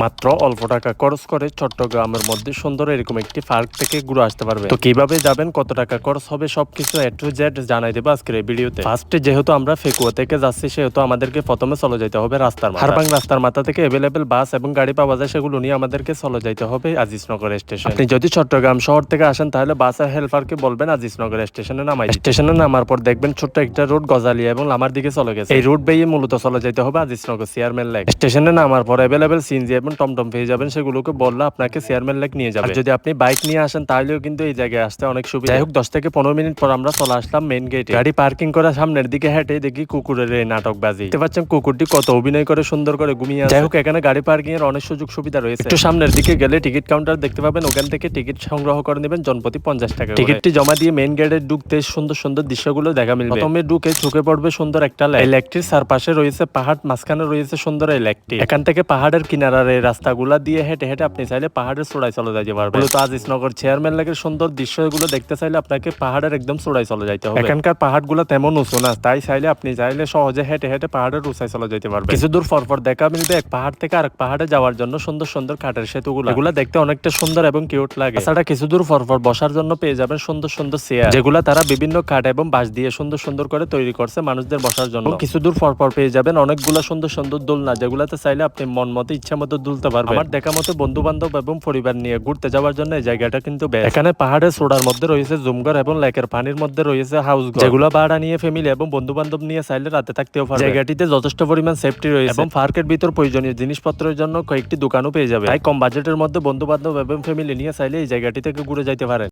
মাত্র অল্প টাকা খরচ করে চট্টগ্রামের মধ্যে সুন্দর এরকম একটি পার্ক থেকে ঘুরে আসতে পারবে। তো কীভাবে যাবেন কত টাকা খরচ হবে সবকিছু এ টু জেড জানাই দেবো আজকের এই ভিডিওতে। ফার্স্টে যেহেতু আমরা ফেকুয়া থেকে যাচ্ছি সেহেতু আমাদেরকে প্রথমে চলে যেতে হবে রাস্তার হারবাং রাস্তার মাথা থেকে অ্যাভেলেবেল বাস এবং গাড়ি পাওয়া যায় সেগুলো নিয়ে আমাদেরকে চলে যেতে হবে আজিজনগর স্টেশন আপনি যদি চট্টগ্রাম শহর থেকে আসেন তাহলে বাসের হেল্পারকে বলবেন আজিজনগর স্টেশনে নামাই স্টেশনে নামার পর দেখবেন ছোট্ট একটা রোড গজালিয়া এবং লামার দিকে চলে গেছে। এই রোড বেয়ে মূলত চলে যেতে হবে আজিজনগর চেয়ারম্যান লেক। স্টেশনে নামার পর অ্যাভেলেবেল সিনজি এবং টমটম পেয়ে যাবেন সেগুলোকে বললে আপনাকে চেয়ারম্যান লেক নিয়ে যাবে। যদি আপনি বাইক নিয়ে আসেন তাহলেও কিন্তু এই জায়গায় আসতে অনেক সুবিধা। যাই হোক দশ থেকে পনেরো মিনিট পর আমরা চলে আসলাম মেন গেটে গাড়ি পার্কিং করা সামনের দিকে হেঁটে দেখি কুকুরের এই নাটক বাজি দেখতে পাচ্ছেন কুকুরটি কত অভিনয় করে সুন্দর করে ঘুমিয়ে যাই হোক এখানে গাড়ি পার্কিং এর অনেক সুযোগ সুবিধা রয়েছে। একটু সামনের দিকে গেলে টিকিট কাউন্টার দেখতে পাবেন ওখান থেকে টিকিট সংগ্রহ করে নেবেন জনপ্রতি পঞ্চাশ টাকা টিকিটটি জমা দিয়ে মেন গেটে ঢুকতে সুন্দর সুন্দর দৃশ্যগুলো দেখা মিলবে। প্রথমে ঢুকে চোখে পড়বে সুন্দর একটা লেক লেকটির চারপাশে রয়েছে পাহাড় মাঝখানে রয়েছে সুন্দর এই লেকটি এখান থেকে পাহাড়ের কিনারার এই রাস্তাগুলা দিয়ে হেঁটে হেঁটে আপনি চাইলে পাহাড়ের চূড়ায় চলে যাইতে পারবেন। মূলত আজিজনগর চেয়ারম্যান লেকের সুন্দর দৃশ্যগুলো দেখতে চাইলে আপনাকে পাহাড়ের একদম চূড়ায় চলে যাইতে হবে। এখানকার পাহাড়গুলো তেমন উঁচু না তাই চাইলে আপনি চাইলে সহজে হেঁটে হেঁটে পাহাড়ের উঁচায় চলে যেতে পারবেন। কিছু দূর পর পর দেখা মিলবে এক পাহাড় থেকে আরেক পাহাড়ে যাওয়ার জন্য সুন্দর সুন্দর কাঠের সেতুগুলো। এগুলো দেখতে অনেকটা সুন্দর এবং কিউট লাগে। তাছাড়া কিছু দূর পর পর বসার জন্য পেয়ে যাবেন সুন্দর সুন্দর চেয়ার যেগুলো তারা বিভিন্ন কাঠ এবং বাঁশ দিয়ে সুন্দর সুন্দর করে তৈরি করছে মানুষদের বসার জন্য। কিছু দূর পর পর পেয়ে যাবেন অনেকগুলো সুন্দর সুন্দর দোলনা যেগুলোতে চাইলে আপনি মন মতো ইচ্ছা মতো দুলতে পারবে। আমার দেখা মতো বন্ধু বান্ধব এবং পরিবার নিয়ে ঘুরতে যাওয়ার জন্য এই জায়গাটা কিন্তু বেশ এখানে পাহাড়ের সোডার মধ্যে রয়েছে জুমঘর এবং লেকের পানির মধ্যে রয়েছে হাউস যেগুলো ভাড়া নিয়ে ফ্যামিলি এবং বন্ধু বান্ধব নিয়ে চাইলে রাতে থাকতেও পারবে। জায়গাটিতে যথেষ্ট পরিমাণ সেফটি রয়েছে। এবং পার্কের ভিতর প্রয়োজনীয় জিনিসপত্রের জন্য কয়েকটি দোকানও পেয়ে যাবে। তাই কম বাজেটের মধ্যে বন্ধু বান্ধব এবং ফ্যামিলি নিয়ে চাইলে এই জায়গাটি থেকে ঘুরে যাইতে পারেন।